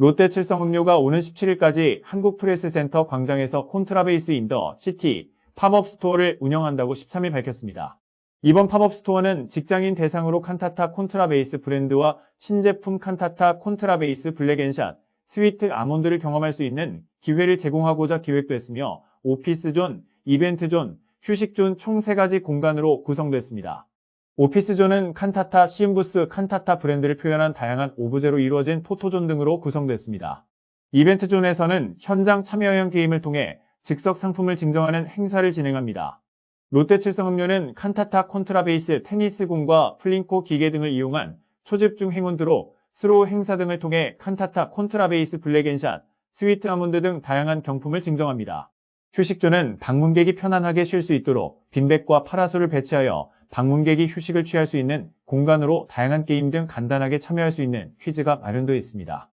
롯데 칠성 음료가 오는 17일까지 한국프레스센터 광장에서 콘트라베이스 인더 시티 팝업 스토어를 운영한다고 13일 밝혔습니다. 이번 팝업 스토어는 직장인 대상으로 칸타타 콘트라베이스 브랜드와 신제품 칸타타 콘트라베이스 블랙앤샷, 스위트 아몬드를 경험할 수 있는 기회를 제공하고자 기획됐으며 오피스존, 이벤트존, 휴식존 총 3가지 공간으로 구성됐습니다. 오피스존은 칸타타, 시음부스, 칸타타 브랜드를 표현한 다양한 오브제로 이루어진 포토존 등으로 구성됐습니다. 이벤트존에서는 현장 참여형 게임을 통해 즉석 상품을 증정하는 행사를 진행합니다. 롯데칠성음료는 칸타타 콘트라베이스 테니스공과 플링코 기계 등을 이용한 초집중 행운드로 스로우 행사 등을 통해 칸타타 콘트라베이스 블랙앤샷, 스위트 아몬드 등 다양한 경품을 증정합니다. 휴식존은 방문객이 편안하게 쉴 수 있도록 빈백과 파라솔을 배치하여 방문객이 휴식을 취할 수 있는 공간으로 다양한 게임 등 간단하게 참여할 수 있는 퀴즈가 마련되어 있습니다.